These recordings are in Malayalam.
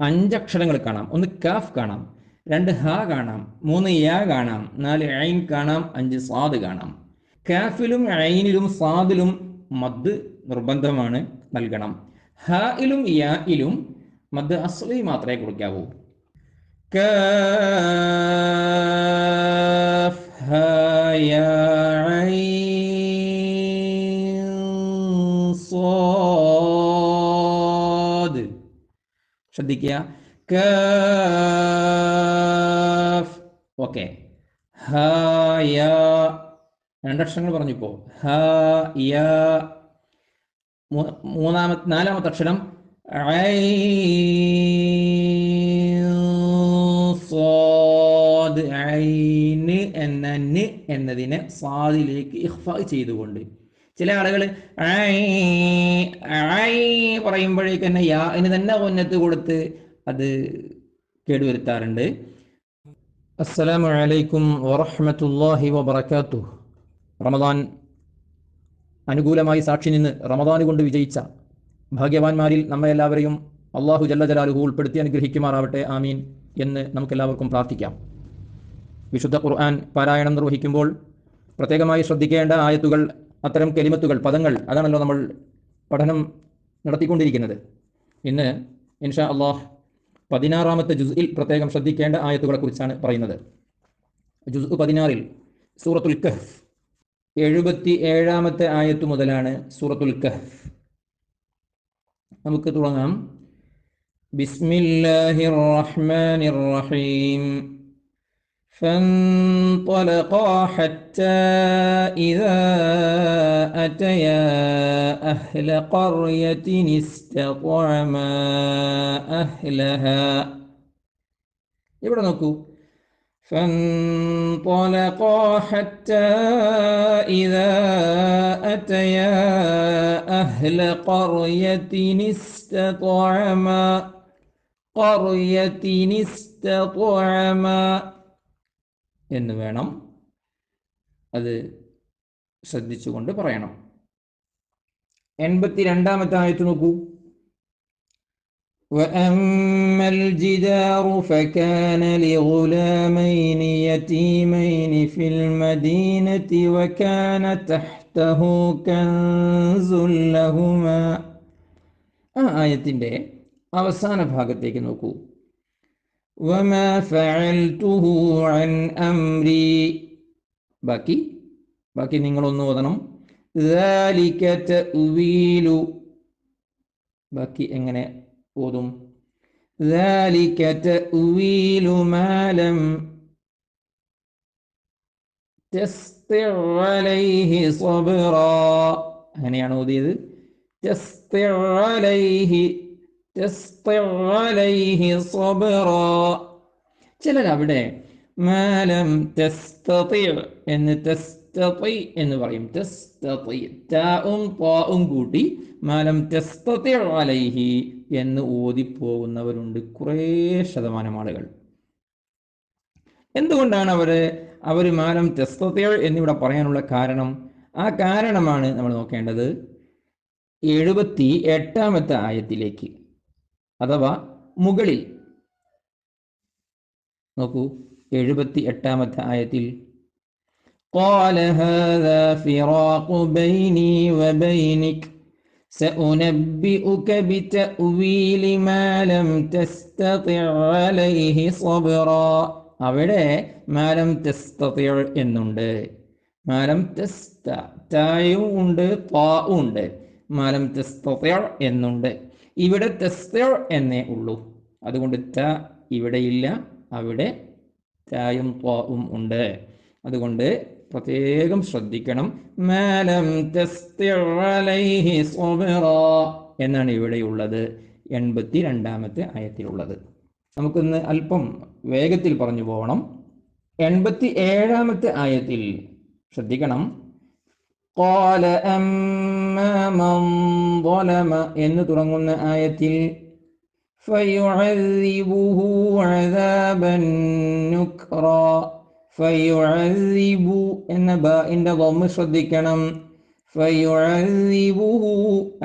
അഞ്ച് അക്ഷരങ്ങൾ കാണാം. ഒന്ന് കാഫ് കാണാം രണ്ട് ഹ കാണാം മൂന്ന് യാ കാണാം നാല് ഐൻ കാണാം അഞ്ച് സാദ് കാണാം. കാഫിലും ഐനിലും സാദിലും മദ് നിർബന്ധമാണ് നൽകണം. ഹയിലും യായിലും മദ് അസ്ലി മാത്രമേ കൊടുക്കാവൂ. കാഫ് ഹയാ ശ്രദ്ധിക്കുക. Cough okay. ഹ യ. രണ്ടക്ഷരങ്ങൾ പറഞ്ഞിപ്പോ ഹ യ. മൂന്നാമത്തെ നാലാമത്തെ അക്ഷരം. എന്നതിനെ സ്വാദിലേക്ക് ഇഹ്ഫ ചെയ്തുകൊണ്ട് ചില ആളുകൾ പറയുമ്പോഴേക്ക് തന്നെ യാ എന്ന് തന്നെ ഒന്നത്ത് കൊടുത്ത് അത് കേടുവരുത്താറുണ്ട്. അസ്സലാമു അലൈക്കും വറഹ്മത്തുള്ളാഹി റമദാൻ അനുകൂലമായി സാക്ഷി നിന്ന് റമദാൻ കൊണ്ട് വിജയിച്ച ഭാഗ്യവാന്മാരിൽ നമ്മെ എല്ലാവരെയും അള്ളാഹു ജല്ല ജലാലുഹു ഉൾപ്പെടുത്തി അനുഗ്രഹിക്കുമാറാവട്ടെ ആമീൻ എന്ന് നമുക്കെല്ലാവർക്കും പ്രാർത്ഥിക്കാം. വിശുദ്ധ ഖുർആൻ പാരായണം നിർവഹിക്കുമ്പോൾ പ്രത്യേകമായി ശ്രദ്ധിക്കേണ്ട ആയത്തുകൾ അത്തരം കെലിമത്തുകൾ പദങ്ങൾ അതാണല്ലോ നമ്മൾ പഠനം നടത്തിക്കൊണ്ടിരിക്കുന്നത്. ഇന്ന് ഇൻഷാ അള്ളാഹ് പതിനാറാമത്തെ ജുസ്ഇൽ പ്രത്യേകം ശ്രദ്ധിക്കേണ്ട ആയത്തുകളെ കുറിച്ചാണ് പറയുന്നത്. ജുസ് പതിനാറിൽ സൂറത്തുൽ കഹ്ഫ്. എഴുപത്തി ഏഴാമത്തെ ആയത്ത് മുതലാണ് സൂറത്തുൽ കഹ്ഫ്. നമുക്ക് തുടങ്ങാം. ബിസ്മില്ലാഹിർ റഹ്മാനിർ റഹീം. فانطلقا حتى إذا أتيا أهل قرية استطعما أهلها ഇവിടെ നോക്കൂ فانطلقا حتى إذا أتيا أهل قرية استطعما قرية استطعما എന്ന് വേണം അത് ശ്രദ്ധിച്ചുകൊണ്ട് പറയണം എൺപത്തി രണ്ടാമത്തെ ആയത്ത് നോക്കൂ وأما الجدار فكان لغلامين يتيمين في المدينة وكان تحته كنز لهما ആ ആയത്തിൻ്റെ അവസാന ഭാഗത്തേക്ക് നോക്കൂ وما فعلته عن أمري ബാക്കി ബാക്കി നിങ്ങളൊന്ന് ഓതണം ذلك تأويل ബാക്കി എങ്ങനെ ഓതും ذلك تأويل ما لم تستع عليه صبرا അങ്ങനെയാണ് ഓതിയത് تستع عليه ചിലരവിടെ എന്ന് എന്ന് പറയും. ഉം കൂട്ടി അലൈഹി എന്ന് ഓതിപ്പോകുന്നവരുണ്ട് കുറേ ശതമാനം ആളുകൾ. എന്തുകൊണ്ടാണ് അവർ അവർ മാലം തെസ്തത്തയോ എന്നിവിടെ പറയാനുള്ള കാരണം? ആ കാരണമാണ് നമ്മൾ നോക്കേണ്ടത്. എഴുപത്തി എട്ടാമത്തെ ആയത്തിലേക്ക്. അഥവാ മുകളിൽ നോക്കൂ എഴുപത്തി എട്ടാമത്തെ ആയത്തിൽ قال هذا فراق بيني وبينك سأنبئك بتأويل ما لم تستطع عليه صبرا അവിടെ മാലം തെസ്തതിയ എന്നുണ്ട് മാലം തെസ്ത തായും ഉണ്ട് താവും ഉണ്ട് മാലം തെസ്തതിയ എന്നുണ്ട് ഇവിടെ തെസ്തയ എന്നേ ഉള്ളൂ. അതുകൊണ്ട് ത ഇവിടെ ഇല്ല അവിടെ തായും ത്വാവും ഉണ്ട്. അതുകൊണ്ട് പ്രത്യേകം ശ്രദ്ധിക്കണം. മാലം എന്നാണ് ഇവിടെയുള്ളത് എൺപത്തി രണ്ടാമത്തെ ആയത്തിലുള്ളത്. നമുക്കിന്ന് അല്പം വേഗത്തിൽ പറഞ്ഞു പോകണം. എൺപത്തി ഏഴാമത്തെ ആയത്തിൽ ശ്രദ്ധിക്കണം. قال أما من ظلم എന്ന് തുടങ്ങുന്ന ആയത്തിൽ فيعذبه عذابا نكرا فيعذب എന്ന ബാഇന്റെ ضم ശ്രദ്ധിക്കണം ഫയുഅദ്ദിബുഹു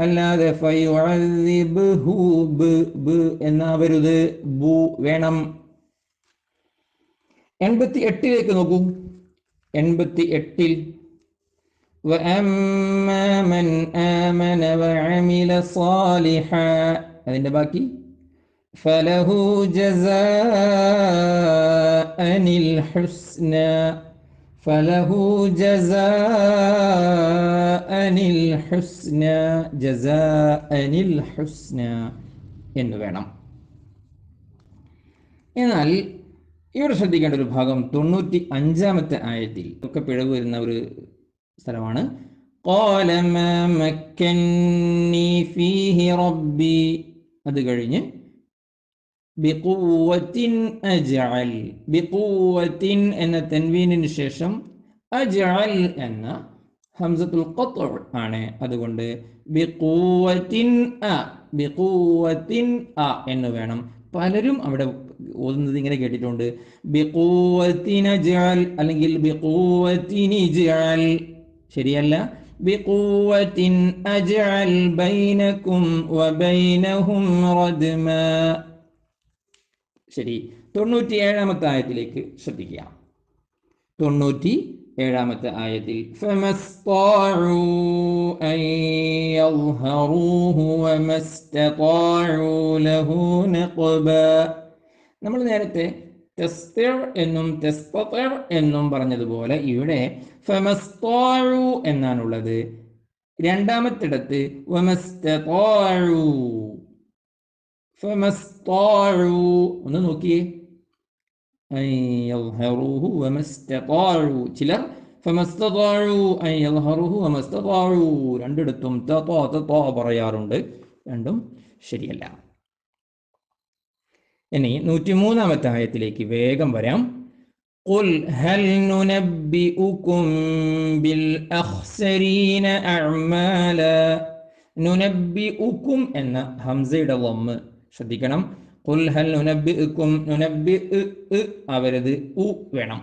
അല്ലാതെ ഫയുഅദ്ദിബ്ഹു ബ് ബ് എന്നാവരുത് ബു വേണം എൺപത്തി എട്ടിലേക്ക് നോക്കൂ എൺപത്തി എട്ടിൽ അതിന്റെ ബാക്കി? ഫലഹു ജസാനിൽ ഹുസ്ന ഫലഹു ജസാനിൽ ഹുസ്ന ജസാനിൽ ഹുസ്ന എന്ന് വേണം. എന്നാൽ ഇവിടെ ശ്രദ്ധിക്കേണ്ട ഒരു ഭാഗം തൊണ്ണൂറ്റി അഞ്ചാമത്തെ ആയത്തിൽ ഒക്കെ പിഴവ് വരുന്ന ഒരു സ്ഥലമാണ് قال ما مكني فيه ربي അത് കഴിഞ്ഞ് ബിഖുവത്തിൻ അജ്അൽ ബിഖുവത്തിൻ എന്ന തൻവീനിന് ശേഷം അജ്അൽ എന്ന ഹംസത്തുൽ ഖത്ഉ ആണ് അതുകൊണ്ട് ബിഖുവത്തിൻ അ ബിഖുവത്തിൻ അ എന്ന് വേണം പലരും അവിടെ ഓതുന്നത് ഇങ്ങനെ കേട്ടിട്ടുണ്ട് ബിഖുവത്തിൻ അജ്അൽ അല്ലെങ്കിൽ ബിഖുവത്തിൻ ഇജ്അൽ ശരിയല്ല ബിഖുവത്തിൻ അജ്അൽ ബൈനക്കും വബൈനഹും റദ്മാ ശരി തൊണ്ണൂറ്റി ഏഴാമത്തെ ആയത്തിലേക്ക് ശ്രദ്ധിക്കുക തൊണ്ണൂറ്റി ഏഴാമത്തെ ആയത്തിൽ فَمَسْطَاعُوا أَن يَظْهَرُوهُ وَمَا اسْتَطَاعُوا لَهُ نَقْبًا നമ്മൾ നേരത്തെ എന്നും എന്നും പറഞ്ഞതുപോലെ ഇവിടെ എന്നാണുള്ളത്. രണ്ടാമത്തിടത്ത് ഒന്ന് നോക്കിയേ. ചിലർ രണ്ടിടത്തും പറയാറുണ്ട്. രണ്ടും ശരിയല്ല. ഇനി നൂറ്റി മൂന്നാമത്തെ ആയത്തിലേക്ക് വേഗം വരാം قل هل ننبئكم بالأخسرين أعمالا ننبئكم എന്ന ഹംസയുടെ വമ്മ് ശ്രദ്ധിക്കണം ഖുൽ ഹൽ നുനബ്ബിഉക്കും നുനബ്ബി അവരത് ഉ വേണം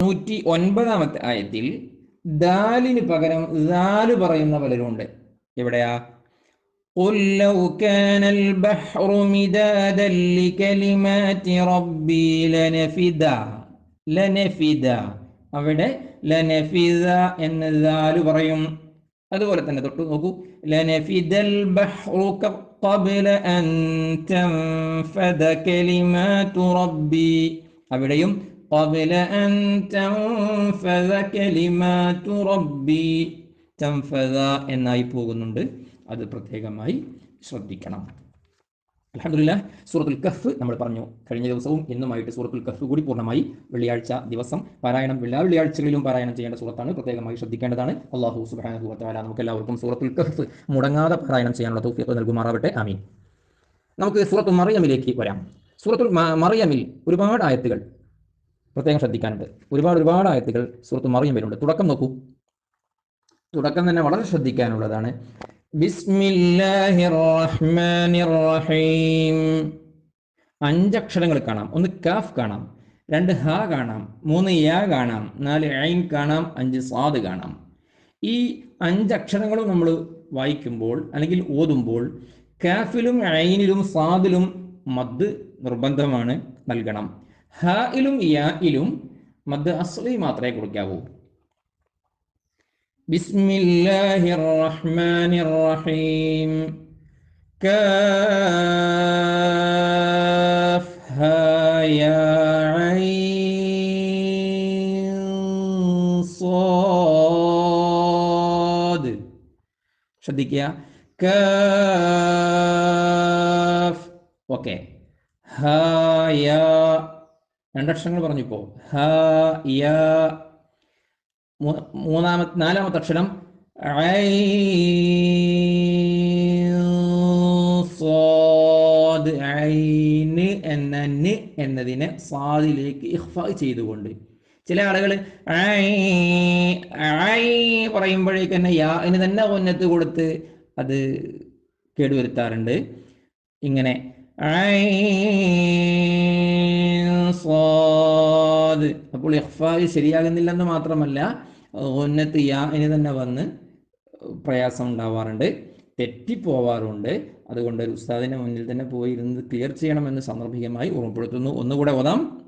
നൂറ്റി ഒൻപതാമത്തെ ആയത്തിൽ ദാലിന് പകരം ദാല് പറയുന്ന പലരുണ്ട് എവിടെയാ قل لو كان البحر مدادا لكلمات ربي لنفد لنفد അവിടെ ലനഫിദ എന്ന് ദാല് പറയും അതുപോലെ തന്നെ തൊട്ട് നോക്കൂ ലനഫിദൽ ബഹ്റു قبل أن تنفذ كلمات ربي അവിടെയും قبل أن تنفذ كلمات ربي تنفذ എന്നായി പോകുന്നുണ്ട് അത് പ്രത്യേകമായി ശ്രദ്ധിക്കണം. അലഹമില്ല സൂറത്തുൽ കഫ് നമ്മൾ പറഞ്ഞു കഴിഞ്ഞ ദിവസവും ഇന്നുമായിട്ട് സൂറത്തുൽ കഫ് കൂടി പൂർണമായി വെള്ളിയാഴ്ച ദിവസം പാരായണം. എല്ലാ വെള്ളിയാഴ്ചകളിലും പാരായണം ചെയ്യേണ്ട സൂറത്താണ്. പ്രത്യേകമായി ശ്രദ്ധിക്കേണ്ടതാണ്. അള്ളാഹു സുബാന നമുക്ക് എല്ലാവർക്കും സൂറത്തുൽ കഫ് മുടങ്ങാതെ പാരായണം ചെയ്യാനുള്ള തൗഫീഖ് നൽകുമാറാവട്ടെ. ആമീൻ. നമുക്ക് സൂറത്തു മറിയമിലേക്ക് വരാം. സൂറത്തുൽ മറിയമിൽ ഒരുപാട് ആയത്തുകൾ പ്രത്യേകം ശ്രദ്ധിക്കാനുണ്ട്. ഒരുപാട് ഒരുപാട് ആയത്തുകൾ സൂറത്തു മറിയമിലുണ്ട് തുടക്കം നോക്കൂ. തുടക്കം തന്നെ വളരെ ശ്രദ്ധിക്കാനുള്ളതാണ്. അഞ്ചക്ഷരങ്ങൾ കാണാം. ഒന്ന് കാഫ് കാണാം രണ്ട് ഹ കാണാം മൂന്ന് യാ കാണാം നാല് ഐൻ കാണാം അഞ്ച് സാദ് കാണാം. ഈ അഞ്ചക്ഷരങ്ങളും നമ്മൾ വായിക്കുമ്പോൾ അല്ലെങ്കിൽ ഓതുമ്പോൾ കാഫിലും ഐനിലും സാദിലും മദ് നിർബന്ധമാണ് നൽകണം. ഹയിലും യായിലും മദ് അസ്ലി മാത്രമേ കൊടുക്കാവൂ. بسم الله الرحمن الرحيم كافها يا عين صاد ശ്രദ്ധിക്കുക കാഫ് ഓക്കെ ഹ യാ രണ്ടക്ഷരങ്ങൾ പറഞ്ഞു ഇപ്പോ ഹ യാ മൂ- മൂന്നാമത്തെ നാലാമത്തെ അക്ഷരം എന്ന എന്നതിനെ സ്വാദിലേക്ക് ഇഹ്ഫ ചെയ്തുകൊണ്ട്. ചില ആളുകൾ പറയുമ്പോഴേക്ക് തന്നെ യാ ഇനി തന്നെ ഉന്നത്ത് കൊടുത്ത് അത് കേടുവരുത്താറുണ്ട്. ഇങ്ങനെ അപ്പോൾ ഇഹ്ഫ ശരിയാകുന്നില്ലെന്ന് മാത്രമല്ല ഉന്നത്ത് യാ ഇനി തന്നെ വന്ന് പ്രയാസം ഉണ്ടാവാറുണ്ട് തെറ്റിപ്പോവാറുണ്ട്. അതുകൊണ്ട് ഒരു ഉസ്താദിന്റെ മുന്നിൽ തന്നെ പോയി ഇരുന്ന് ക്ലിയർ ചെയ്യണമെന്ന് സന്ദർഭികമായി ഓർമ്മപ്പെടുത്തുന്നു. ഒന്നുകൂടെ ഓതാം.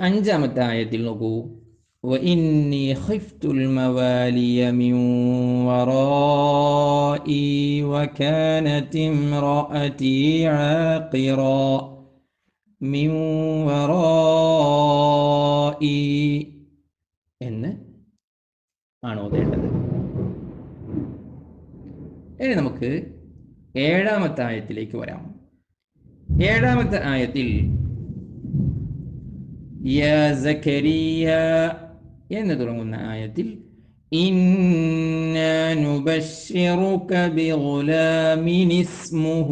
അഞ്ചാമത്തെ ആയത്തിൽ നോക്കൂ. وإني خفت الموالي من ورائي وكانت امرأتي عاقرا من ورائي എന്ന് ആണ് ഓതേണ്ടത് ഇനി നമുക്ക് ഏഴാമത്തെ ആയത്തിലേക്ക് വരാം ഏഴാമത്തെ ആയത്തിൽ യാ സക്കരിയ എന്ന് തുടങ്ങുന്ന ആയത്തിൽ إنا نبشرك بغلام اسمه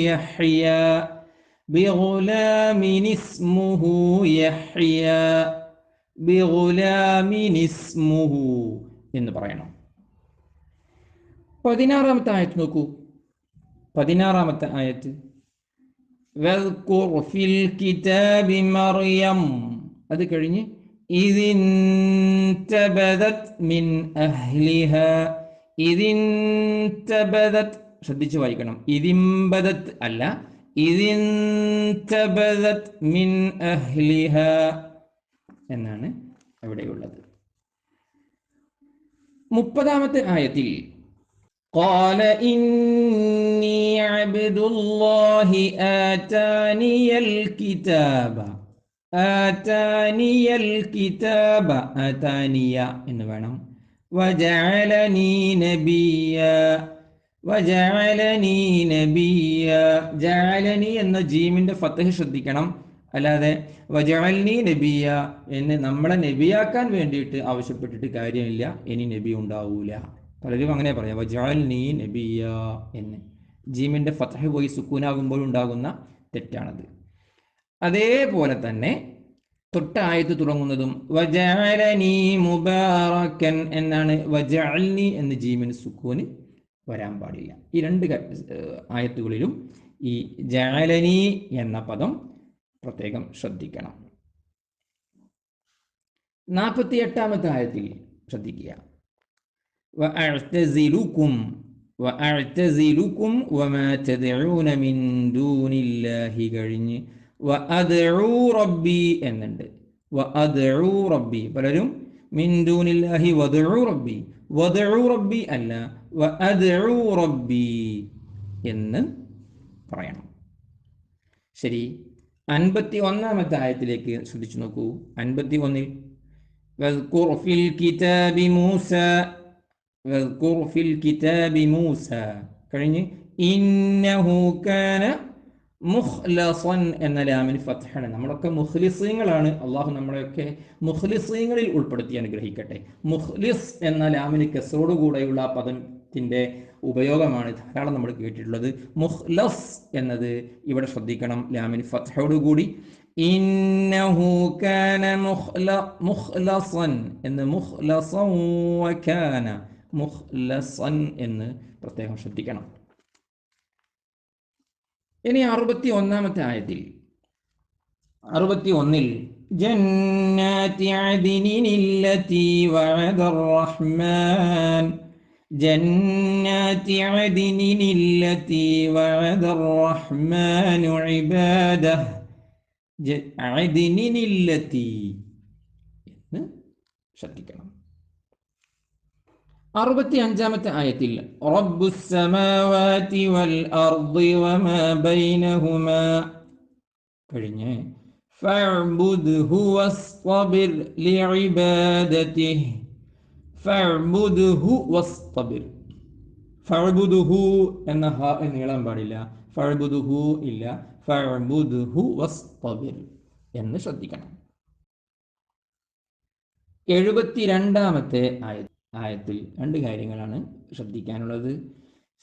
يحيى بغلام اسمه يحيى بغلام اسمه എന്ന് പറയണം പതിനാറാമത്തെ ആയത്ത് നോക്കൂ പതിനാറാമത്തെ ആയത്ത് واذكر في الكتاب مريم അത് കഴിഞ്ഞ് إذ انتبذت من أهلها إذ انتبذت ശ്രദ്ധിച്ച് വായിക്കണം ഇതിംബദത്ത് അല്ല ഇതിൻതബദത് മിൻ അഹ്ലിഹ എന്നാണ് അവിടെയുള്ളത് മുപ്പതാമത്തെ ആയത്തിൽ قال إني عبد الله آتاني الكتاب ആതാനിയൽ കിതാബ ആതാനിയ എന്ന് വേണം. വജഅലനി നബിയ വജഅലനി നബിയ ജഅലനി എന്ന ജീമിന്റെ ഫത്തഹ് ശ്രദ്ധിക്കണം. അല്ലാതെ വജാലി നബിയ എന്ന് നമ്മളെ നബിയാക്കാൻ വേണ്ടിയിട്ട് ആവശ്യപ്പെട്ടിട്ട് കാര്യമില്ല. ഇനി നബി ഉണ്ടാവൂല. പലരും അങ്ങനെ പറയാം. വജഅൽനി നബിയ എന്ന്. ജീമിന്റെ ഫത്തഹ് പോയി സുക്കൂനാകുമ്പോൾ ഉണ്ടാകുന്ന തെറ്റാണത്. അതേപോലെ തന്നെ തൊട്ടായത്ത് തുടങ്ങുന്നതും വജഅലനി മുബാറക്കൻ എന്നാണ് വജഅൽനി എന്ന് ജീമിന് സുക്കൂന് വരാൻ പാടില്ല ഈ രണ്ട് ക- ഏഹ് ആയത്തുകളിലും ഈ ജഅലനി എന്ന പദം പ്രത്യേകം ശ്രദ്ധിക്കണം നാൽപ്പത്തി എട്ടാമത്തെ ആയത്തിൽ ശ്രദ്ധിക്കുക وأعتزلكم وأعتزلكم وما تدعون من دون الله കഴിഞ്ഞ് وأدعو ربي എന്നുണ്ട് وأدعو ربي പലരും من دون الله وادعو ربي وادعو ربي അല്ല وأدعو ربي എന്ന് പറയണം ശരി അൻപത്തി ഒന്നാമത്തെ ആയത്തിലേക്ക് ശ്രദ്ധിച്ചു നോക്കൂ അൻപത്തി ഒന്നിൽ واذكر في الكتاب موسى واذكر في الكتاب موسى കഴിഞ്ഞ് ഇന്നഹു കാന മുഖ്ലസൻ എന്ന ലാമിന് ഫത്ഹാണ്. നമ്മളൊക്കെ മുഹ്ലിസീങ്ങളാണ് അള്ളാഹു നമ്മളെയൊക്കെ മുഹ്ലിസീങ്ങളിൽ ഉൾപ്പെടുത്തി അനുഗ്രഹിക്കട്ടെ. മുഖ്ലിസ് എന്ന ലാമിന് കെസറോട് കൂടെയുള്ള ആ പദത്തിന്റെ ഉപയോഗമാണ് ധാരാളം നമ്മൾ കേട്ടിട്ടുള്ളത്. മുഖ്ലസ് എന്നത് ഇവിടെ ശ്രദ്ധിക്കണം. ലാമിന് ഫത്ഹയോട് കൂടി. ഇന്നഹു കാന എന്ന് വകാന എന്ന് പ്രത്യേകം ശ്രദ്ധിക്കണം. ഇനി അറുപത്തി ഒന്നാമത്തെ ആയത്തിൽ അറുപത്തി ഒന്നിൽ ജന്നാതി അദിനില്ലത്തി വഅദ الرحمن جنات عدن التي وعد الرحمن عباده ജ- عدن التي എന്ന് ശ്രദ്ധിക്കണം അറുപത്തി അഞ്ചാമത്തെ ആയത്തിൽ കഴിഞ്ഞ് എന്ന ഹ നീളം പാടില്ല ഫഅ്ബുദ്ഹു ഇല്ല ഫഅ്ബുദ്ഹു വസ്തബിർ എന്ന് ശ്രദ്ധിക്കണം. എഴുപത്തിരണ്ടാമത്തെ ആയ ആയത്തിൽ രണ്ട് കാര്യങ്ങളാണ് ശ്രദ്ധിക്കാനുള്ളത്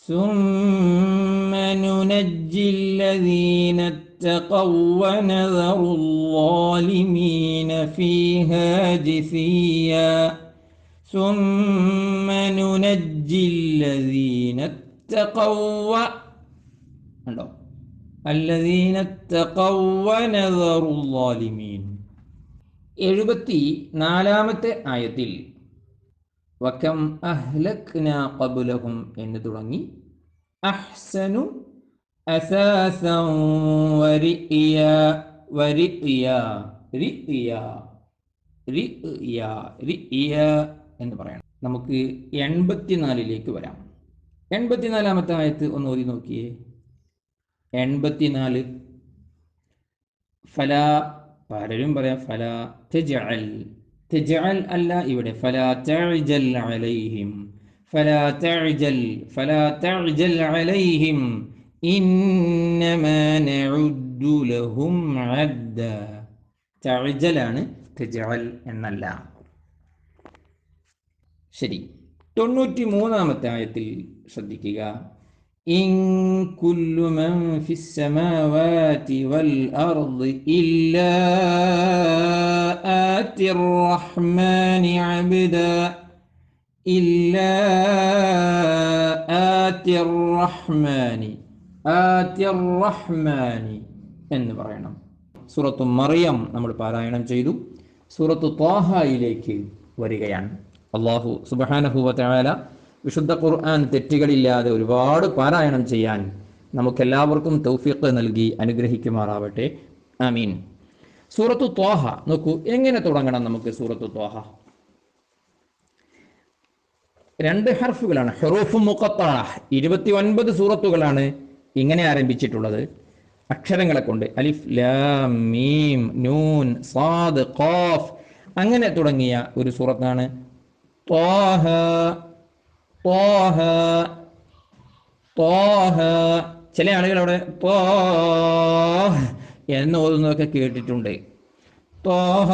ثم ننجي الذين اتقوا ونذر الظالمين فيها جثيا ثم ننجي الذين اتقوا ഉണ്ടോ الذين اتقوا ونذر الظالمين എഴുപത്തി നാലാമത്തെ ആയത്തിൽ വക്കം അഹ്ലക്ന ഖബലഹും എന്ന് തുടങ്ങി. അഹ്സനു എന്ന് പറയണം. നമുക്ക് എൺപത്തിനാലിലേക്ക് വരാം. എൺപത്തിനാലാമത്തെ ആയത്ത് ഒന്ന് ഓതി നോക്കിയേ. എൺപത്തിനാല്. ഫല പലരും പറയാം ഫല അല്ല ഇവിടെ ഫലാ അലൈഹിം എന്നല്ല. ശരി. തൊണ്ണൂറ്റി മൂന്നാമത്തെ ആയത്തിൽ ശ്രദ്ധിക്കുക. ഇൻ കുല്ലു മൻ ഫിസ് സമാവാതി വൽ അർദി ഇല്ലാ ആതിർ റഹ്മാനി അബ്ദ ഇല്ലാ ആതിർ റഹ്മാനി ആതിർ റഹ്മാനി എന്ന് പറയണം സൂറത്തു മറിയം നമ്മൾ പാരായണം ചെയ്തു സൂറത്തു ത്വാഹയിലേക്ക് വരികയാണ് അള്ളാഹു സുബഹാനഹുവല വിശുദ്ധ ഖുർആൻ തെറ്റുകളില്ലാതെ ഒരുപാട് പാരായണം ചെയ്യാൻ നമുക്കെല്ലാവർക്കും തൗഫീഖ് നൽകി അനുഗ്രഹിക്കുമാറാവട്ടെ. ആമീൻ. സൂറത്തു ത്വാഹ നോക്കൂ എങ്ങനെ തുടങ്ങണം നമുക്ക് സൂറത്തു ത്വാഹ? രണ്ട് ഹർഫുകളാണ്. ഹെറൂഫ് മുഖത്ത ഇരുപത്തി ഒൻപത് സൂറത്തുകളാണ് ഇങ്ങനെ ആരംഭിച്ചിട്ടുള്ളത്. അക്ഷരങ്ങളെ കൊണ്ട് അലിഫ് ലാം മീം നൂൻ സാദ് ഖാഫ് അങ്ങനെ തുടങ്ങിയ ഒരു സൂറത്താണ് ത്വാഹ. ത്വാഹ ത്വാഹ ചില ആളുകൾ അവിടെ ത്വാഹ എന്ന് ഓതുന്നതൊക്കെ കേട്ടിട്ടുണ്ട് ത്വാഹ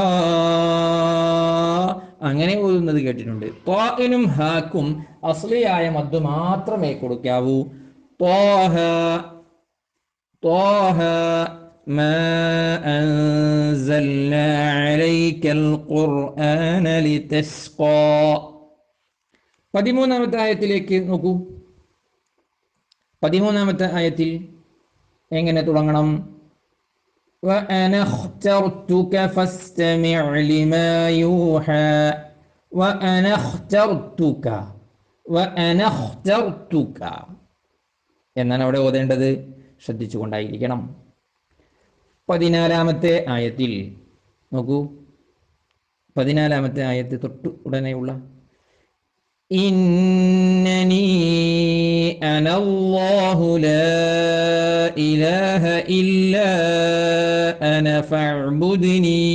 അങ്ങനെ ഓതുന്നത് കേട്ടിട്ടുണ്ട് ത്വാഇനും ഹാക്കും അസ്ലിയായ മദ് മാത്രമേ കൊടുക്കാവൂ ത്വാഹ طه ما أنزلنا عليك القرآن لتشقى പതിമൂന്നാമത്തെ ആയത്തിലേക്ക് നോക്കൂ പതിമൂന്നാമത്തെ ആയത്തിൽ എങ്ങനെ തുടങ്ങണം وأنا اخترتك فاستمع لما يوحى وأنا اخترتك وأنا اخترتك എന്നാണ് അവിടെ ഓതേണ്ടത് ശ്രദ്ധിച്ചുകൊണ്ടായിരിക്കണം പതിനാലാമത്തെ ആയത്തിൽ നോക്കൂ പതിനാലാമത്തെ ആയത്ത് തൊട്ട് ഉടനെയുള്ള ഇന്നനീ الله ലാ ഇലാഹ إلا അന فاعبدني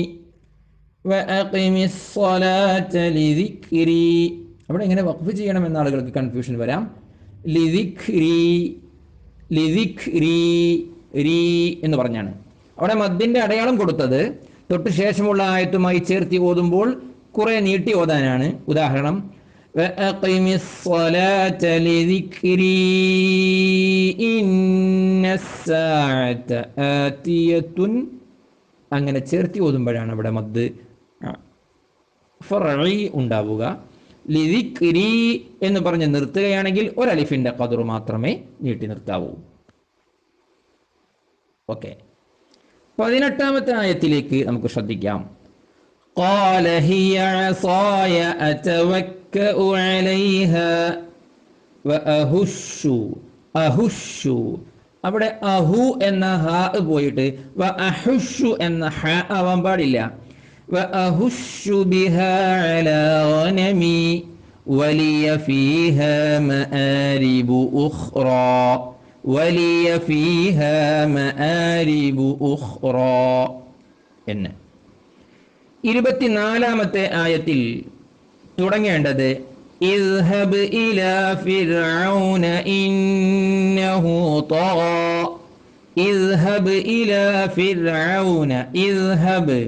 وأقم الصلاة لذكري. അവിടെ എങ്ങനെ വഖഫ് ചെയ്യണമെന്ന് ആളുകൾക്ക് കൺഫ്യൂഷൻ വരാം. ലിദിക്രി ലിദിക്രി രീ എന്ന് പറഞ്ഞാണ്. അവിടെ മദ്ദിന്റെ അടയാളം കൊടുത്തത് തൊട്ട് ശേഷമുള്ള ആയത്തുമായി ചേർത്തി ഓതുമ്പോൾ കുറെ നീട്ടി ഓതാനാണ്. ഉദാഹരണം وأقم الصلاة لذكري إن الساعة آتية അങ്ങനെ ചേർത്തി ഓതുമ്പോഴാണ് അവിടെ മദ് ഫറഈ ഉണ്ടാവുക ലിദിക്രി എന്ന് പറഞ്ഞ് നിർത്തുകയാണെങ്കിൽ ഒരലിഫിന്റെ കതിർ മാത്രമേ നീട്ടി നിർത്താവൂ ഓക്കെ പതിനെട്ടാമത്തെ ആയത്തിലേക്ക് നമുക്ക് ശ്രദ്ധിക്കാം قال هي عصاي أتوكأ عليها وأهش أهش അവിടെ അഹു എന്ന ഹ പോയിട്ട് വ അഹുഷു എന്ന ഹ ആവാൻ പാടില്ല വ അഹുഷു ബിഹ അലാ ഗനമി വലിയ ഫീഹ മആരിബു ഉഖ്റ വലിയ ഫീഹ മആരിബു ഉഖ്റ എന്ന് ഇരുപത്തിനാലാമത്തെ ആയത്തിൽ തുടങ്ങേണ്ടത്. ഇസ്ഹബ് ഇല ഫിർഔന ഇന്നഹു തഗാ ഇസ്ഹബ് ഇല ഫിർഔന ഇസ്ഹബ്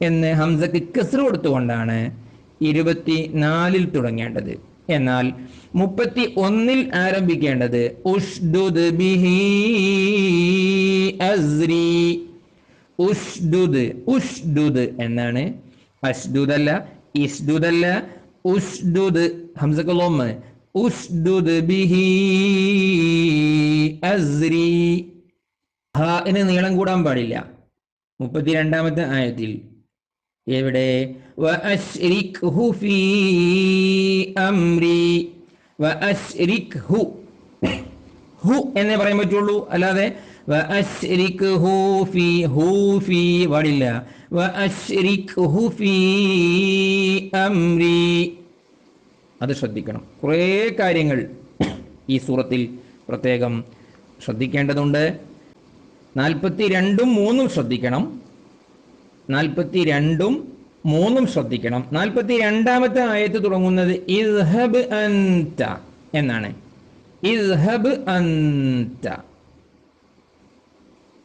എന്ന് ഹംസക്ക് കെസർ കൊടുത്തുകൊണ്ടാണ് ഇരുപത്തി നാലിൽ തുടങ്ങേണ്ടത്. എന്നാൽ മുപ്പത്തി ഒന്നിൽ ആരംഭിക്കേണ്ടത് ഉഷ്ദുദ് ബിഹി അസ്രി. ഉഷ്ദുദ് ഉഷ്ദുദ് എന്നാണ്. അഷ്ദുദ് അല്ല ഇഷ്ദുദല്ല ഉസ്ദുദ് ഹംസക്കുള്ള ഉസ്ദുദ് ബിഹി അസ്രി. ഹാന് നീളം കൂടാൻ പാടില്ല. മുപ്പത്തിരണ്ടാമത്തെ ആയത്തിൽ. എവിടെ? ഹു എന്നേ പറയാൻ പറ്റുള്ളൂ. അല്ലാതെ പാടില്ല. അത് ശ്രദ്ധിക്കണം. കുറേ കാര്യങ്ങൾ ഈ സൂറത്തിൽ പ്രത്യേകം ശ്രദ്ധിക്കേണ്ടതുണ്ട്. നാൽപ്പത്തി രണ്ടും മൂന്നും ശ്രദ്ധിക്കണം. നാൽപ്പത്തി രണ്ടും മൂന്നും ശ്രദ്ധിക്കണം. നാൽപ്പത്തി രണ്ടാമത്തെ ആയത്ത് തുടങ്ങുന്നത് ഇസ്ഹബ് അന്ത എന്നാണ്. ഇസ്ഹബ് അന്ത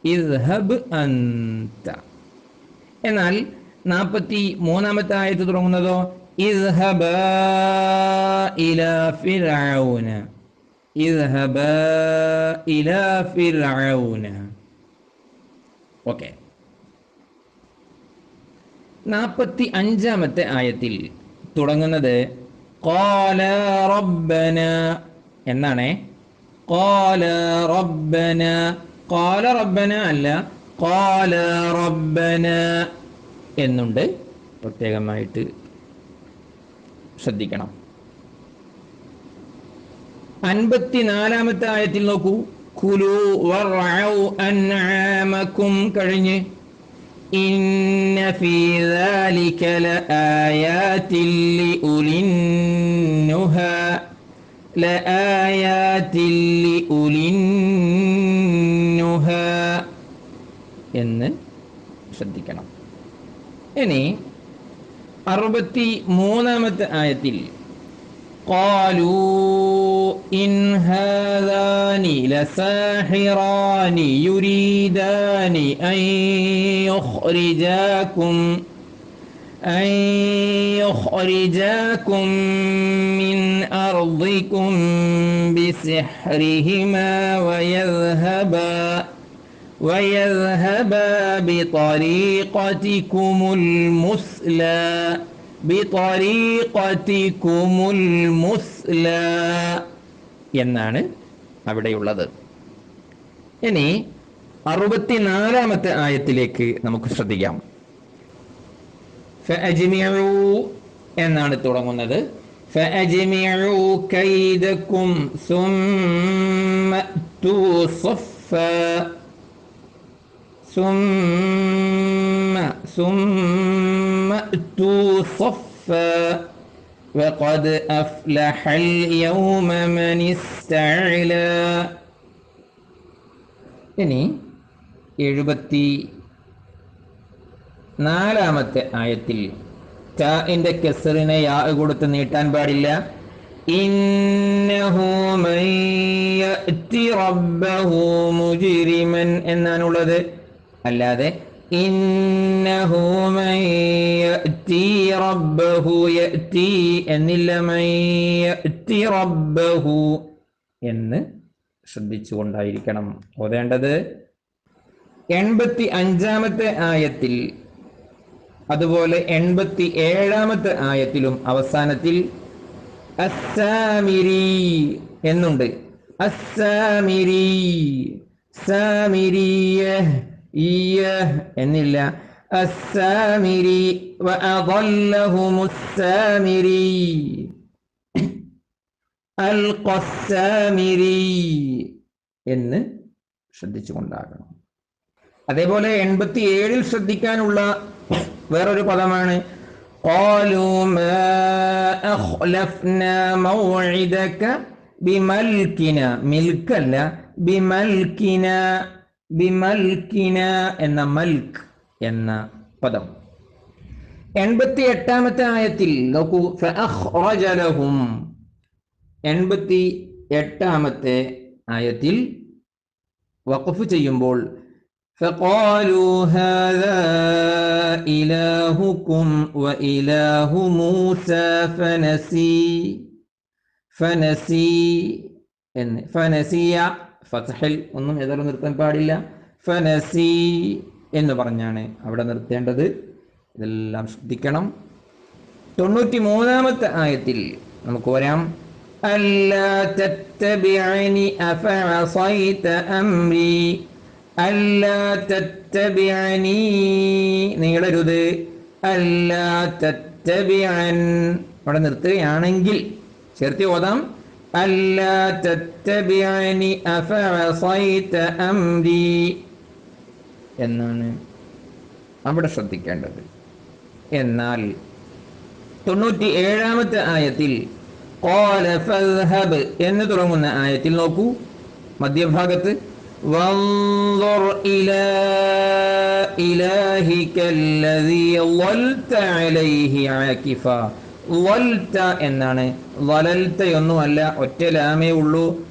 ഇസ്ഹബ് അന്ത എന്നാൽ നാൽപ്പത്തി മൂന്നാമത്തെ ആയത്ത് തുടങ്ങുന്നതോ ഓക്കെ. നാൽപ്പത്തി അഞ്ചാമത്തെ ആയത്തിൽ തുടങ്ങുന്നത് കോല റബ്ബന എന്നാണേ? കോല റബ്ബന. കോല റബ്ബന അല്ല കോല റബ്ബന എന്നുണ്ട്. പ്രത്യേകമായിട്ട് ശ്രദ്ധിക്കണം. അൻപത്തിനാലാമത്തെ ആയത്തിൽ നോക്കൂ. കുലു അൻആമക്കും കഴിഞ്ഞ്. إن എന്ന് ശ്രദ്ധിക്കണം ഇനി അറുപത്തി മൂന്നാമത്തെ ആയത്തിൽ قالوا إن هذان لساحران يريدان أن يخرجاكم أن يخرجاكم من أرضكم بسحرهما ويذهبا ويذهبا بطريقتكم المثلى بطريقتكم المثلى എന്നാണ് അവിടെയുള്ളത് ഇനി അറുപത്തിനാലാമത്തെ ആയത്തിലേക്ക് നമുക്ക് ശ്രദ്ധിക്കാം ഫഅജ്മിഉ എന്നാണ് തുടങ്ങുന്നത് ഫഅജ്മിഉ കൈദക്കും സുമ്മ صفا ثم ثم اتوا صفا وقد أفلح اليوم من استعلى ഇനി എഴുപത്തി നാലാമത്തെ ആയത്തിൽ ടാഇന്റെ കെസറിനെ യാ കൊടുത്ത് നീട്ടാൻ പാടില്ല ഇന്നഹു മൻ യഅതി റബ്ബഹു മുജ്രിമൻ എന്നാണുള്ളത് അല്ലാതെ എന്ന് ശ്രദ്ധിച്ചുകൊണ്ടായിരിക്കണം. ഓതേണ്ടത് എൺപത്തി അഞ്ചാമത്തെ ആയത്തിൽ അതുപോലെ എൺപത്തി ഏഴാമത്തെ ആയത്തിലും അവസാനത്തിൽ അസ്സാമിരി എന്നുണ്ട്. അസ്സാമിരി സാമിരിയ ഈയ എന്നില്ല. അസ്സാമിരി അസാമിരി എന്ന് ശ്രദ്ധിച്ചു കൊണ്ടാകണം അതേപോലെ എൺപത്തി ഏഴിൽ ശ്രദ്ധിക്കാനുള്ള വേറൊരു പദമാണ്. മിൽക്കല്ല ബിമൽക്കിന എന്ന മൽക്ക് എന്ന പദം എൺപത്തി എട്ടാമത്തെ ആയത്തിൽ നോക്കൂ فأخرج لهم എൺപത്തി എട്ടാമത്തെ ആയത്തിൽ വഖഫ് ചെയ്യുമ്പോൾ فقالوا هذا إلهكم وإله موسى فنسي ഫനസി എന്ന് ഫനസിയ ഫസഹിൽ ഒന്നും ഏതായാലും നിർത്താൻ പാടില്ല ഫനസി എന്ന് പറഞ്ഞാണ് അവിടെ നിർത്തേണ്ടത് ഇതെല്ലാം ശ്രദ്ധിക്കണം തൊണ്ണൂറ്റി മൂന്നാമത്തെ ആയത്തിൽ നമുക്ക് വരാം ألا تتبعني أفعصيت أمري ألا تتبعني നീളരുത് ألا تتبعن അവിടെ നിർത്തുകയാണെങ്കിൽ ചേർത്തി ഓതാം ألا تتبعني أفعصيت أمري എന്നാണ് അവിടെ ശ്രദ്ധിക്കേണ്ടത് എന്നാൽ തൊണ്ണൂറ്റി ഏഴാമത്തെ ആയത്തിൽ قال فاذهب എന്ന് തുടങ്ങുന്ന ആയത്തിൽ നോക്കൂ മധ്യഭാഗത്ത് وانظر إلى إلهك الذي ظلت عليه عاكفا വൽത എന്നാണ്. വലൽത്ത ഒന്നുമല്ല ഒറ്റ ലാമേ ഉള്ളൂ.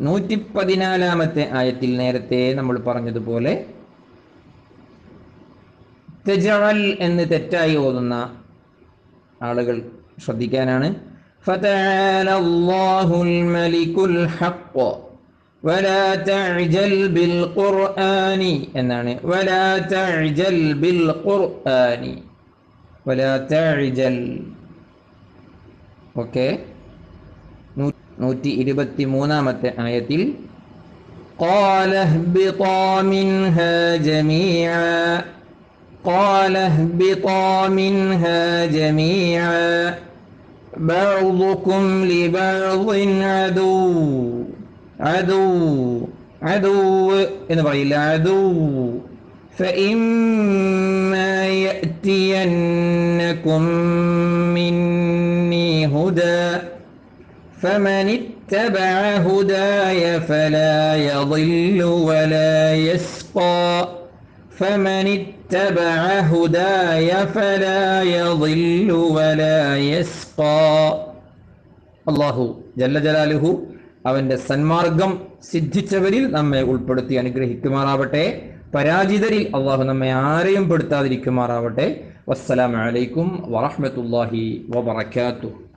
നൂറ്റി പതിനാലാമത്തെ ആയത്തിൽ നേരത്തെ നമ്മൾ പറഞ്ഞതുപോലെ തെജൽ എന്ന് തെറ്റായി ഓതുന്ന ആളുകൾ ശ്രദ്ധിക്കാനാണ്. ഫതഅലല്ലാഹുൽ മലികുൽ ഹഖ്. ولا تعجل بالقرآن എന്നാണ് ولا تعجل بالقرآن ولا تعجل ഓക്കെ നൂറ്റി ഇരുപത്തി മൂന്നാമത്തെ ആയത്തിൽ قال اهبطا منها جميعا قال اهبطا منها جميعا بعضكم لبعض عدو عدو عدو എന്ന് പറയില്ല عدو فإما يأتينكم مني هدى فمن اتبع هداي فلا يضل ولا يشقى فمن اتبع هداي فلا يضل ولا يشقى അള്ളാഹു ജല്ല ജലാലുഹു അവന്റെ സന്മാർഗം സിദ്ധിച്ചവരിൽ നമ്മെ ഉൾപ്പെടുത്തി അനുഗ്രഹിക്കുമാറാവട്ടെ. പരാജിതരിൽ അള്ളാഹു നമ്മെ ആരെയും പെടുത്താതിരിക്കുമാറാവട്ടെ. വസ്സലാമലൈക്കും വറഹമത്തല്ലാഹി വബർക്കാത്തു